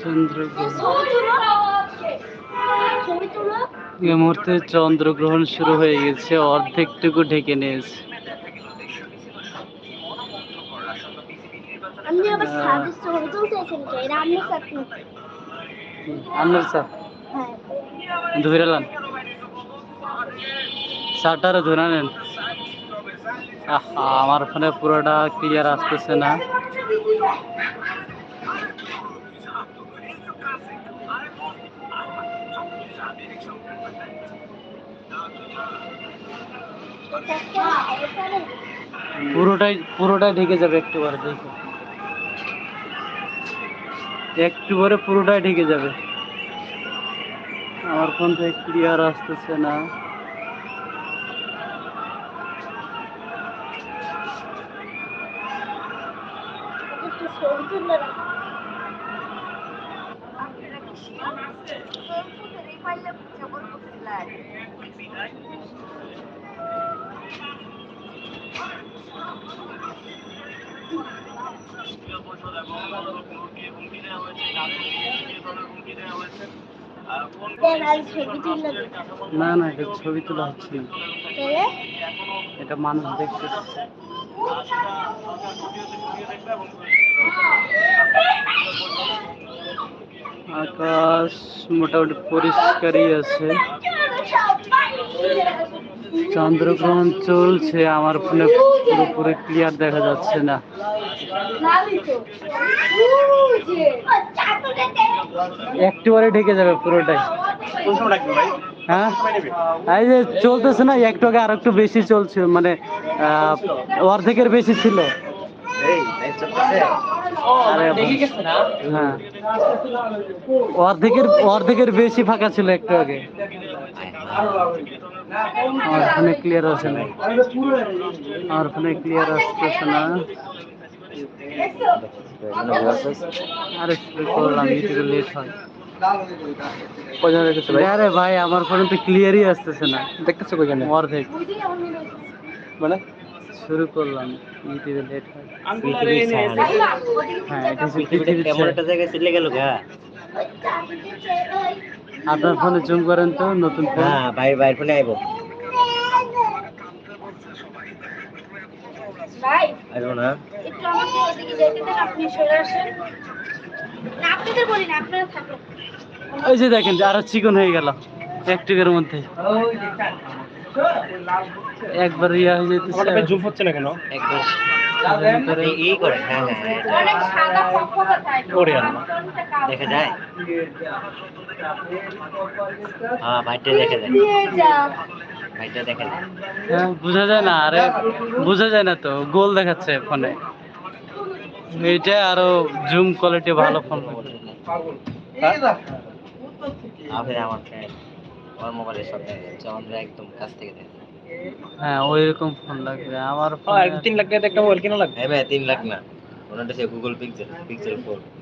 চন্দ্রগ্রহণ। এই মুহূর্তে চন্দ্রগ্রহণ শুরু হয়ে গেছে অর্ধেকটুকু ঢেকে নিয়েছে। স্যার ধরে নেন ধরে নেন আহা, আমার ফোনে পুরোটা ক্লিয়ার আসতেছে না। পুরোটাই পুরোটাই ঢেকে যাবে একটু পরে, দেখো। একটু পরে পুরোটাই ঢেকে যাবে। আমার ফোন থেকে ক্লিয়ার আসতেছে না। একটু ছবি তুলে দেন আর ছবি তুলে না না এটা ছবি তোলা হচ্ছে না। এটা মানুষ দেখতেছে আকাশ মোটামুটি পরিষ্কারই আছে। চন্দ্রগ্রহণ চলছে, আমার ফোনে পুরোপুরি ক্লিয়ার দেখা যাচ্ছে না। একটুবারে ঢেকে যাবে পুরোটাই। হ্যাঁ? এই যে চলতেছে না, একটু আগে আর একটু বেশি চলছে মানে অর্ধেকের বেশি ছিল। হ্যাঁ। অর্ধেকের অর্ধেকের বেশি ফাঁকা ছিল একটু আগে। আমার ফোনে ক্লিয়ার আসে না আমার ফোনে ক্লিয়ার আসতেছে না আরে কি করলাম ইউটিউবে লেট হয় কজন রেখেছে ভাই আরে ভাই আমার ফোনে তো ক্লিয়ারই আসতেছে না দেখতেছো কইখানে অর্ধেক মানে শুরু করলাম ইউটিউবে লেট হয় হ্যাঁ এটা হচ্ছে পৃথিবীর কেমন ছেড়ে। একটা জায়গায় চলে গেল গা আপনার ফোনে জুম করেন তো নতুন ফোন। হ্যাঁ ভাই ভাই ফোনে আইবো। ভাই আইবো না। একটু আমাকে এদিকে যেতে দেন আপনি সরে আসেন। না আপনাদের বলি না আপনারা থাকুন। ওই যে দেখেন আরও চিকন হয়ে গেল একটুকের মধ্যে। একবার ইয়া হয়ে যেতেছে জুম হচ্ছে না কেন? এই করে হ্যাঁ হ্যাঁ আল্লাহ। দেখা যায়? হ্যাঁ দেখা দেখা হ্যাঁ বোঝা যায় না আরে বোঝা যায় না তো গোল দেখাচ্ছে ফোনে। এইটা আরও জুম কোয়ালিটি ভালো ফোন আপনি আমার ফ্রেন্ড ওর মোবাইলের সাথে চন্দ্র একদম কাছ থেকে দেখে হ্যাঁ ওই রকম ফোন লাগবে। আমার তিন লাখ টাকা একটা মোবাইল কিনা লাগবে? হ্যাঁ তিন লাখ না। ওনাটা সে গুগল পিক্সেল পিক্সেল ফোর আমার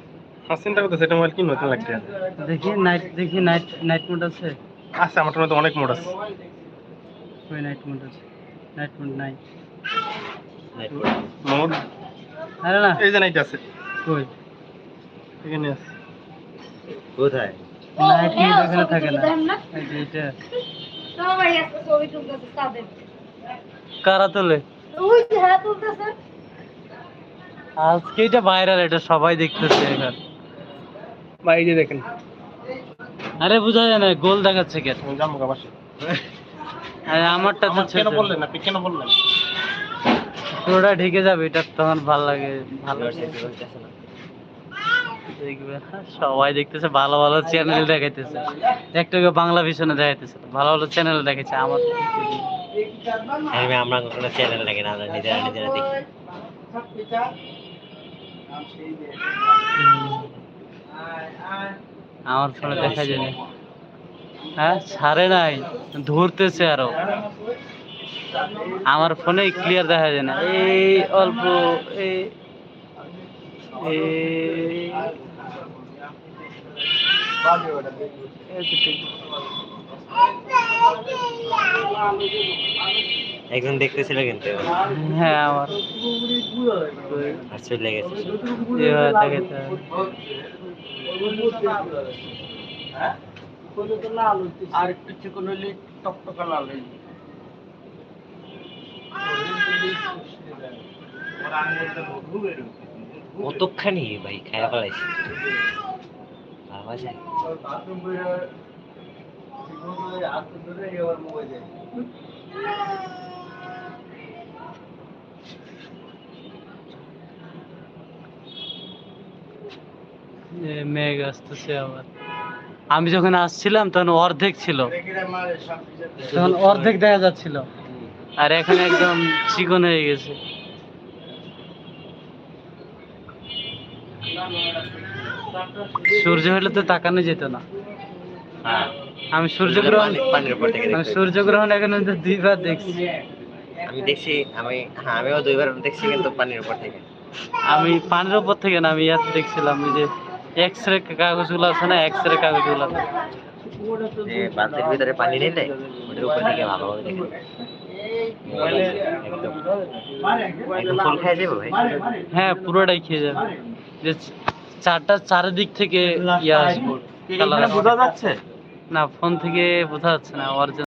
চিন্তা করতে সেটা মোবাইল কিনবো তিন লাখ টাকা দেখি নাইট দেখি নাইট নাইট মোড আছে। আছে আমার তো অনেক মোড আছে। ওই নাইট মোড আছে। নাইট মোড নাই। মোড আরে না এই যে নাইট আছে। কই? এখানে আছে। কোথায়? নাইট মোড এখানে থাকে না। এই যে এটা। সবাই একটা ছবি তুলতেছে তাদের। কারা তোলে? ওই যে হ্যাঁ তুলতেছে। আজকে এটা ভাইরাল এটা সবাই দেখতেছে এখন। বা এই যে দেখেন। আরে বোঝা যায় না গোল দেখাচ্ছে কেন জামু কা আরে আমারটা তো কেন বললেন আপনি? কেন বললেন? পুরোটা ঢেকে যাবে এটা তখন ভালো লাগে ভালো দেখবে সবাই দেখতেছে ভালো ভালো চ্যানেল দেখাইতেছে। একটা বাংলা ভিশনে দেখাইতেছে ভালো ভালো চ্যানেল দেখাইছে আমার। আমি আমরা কোনো চ্যানেল লাগে না আমরা নিজেরা নিজেরা দেখি। আমার ফোনে দেখা যায় না হ্যাঁ ছাড়ে নাই, ধরতেছে আরও। আমার ফোনে ক্লিয়ার দেখা যায় না। এই অল্প, এই, এই-। একজন দেখতেছিল কিন্তু। হ্যাঁ আমার। আর চলে গেছে দেখাইতে হবে আর একটু চিকন হলে টকটকা লাল হয়ে যাবে। কতখানি ভাই খায়া যায়। মেঘ আসতেছে আবার। আমি যখন আসছিলাম তখন অর্ধেক ছিল। তখন অর্ধেক দেখা যাচ্ছিল। আর এখন একদম চিকন হয়ে গেছে। সূর্য হলে তো তাকানো যেত না। আমি সূর্যগ্রহণ আমি সূর্যগ্রহণ এখন দুইবার দেখছি। আমি দেখছি আমি হ্যাঁ আমিও দুইবার দেখছি কিন্তু পানির উপর থেকে। আমি পানির উপর থেকে না আমি ইয়াতে দেখছিলাম যে এক্স রে কাগজগুলো আছে না? এক্স রে কাগজগুলো যে বালতির ভিতরে পানি নিলে ওটার উপর ভালোভাবে ভাই? হ্যাঁ পুরোটাই খেয়ে যাবে। যে চারটা চারিদিক থেকে ইয়ে আসবে। বোঝা যাচ্ছে? না ফোন থেকে বোঝা যাচ্ছে না অরিজিনাল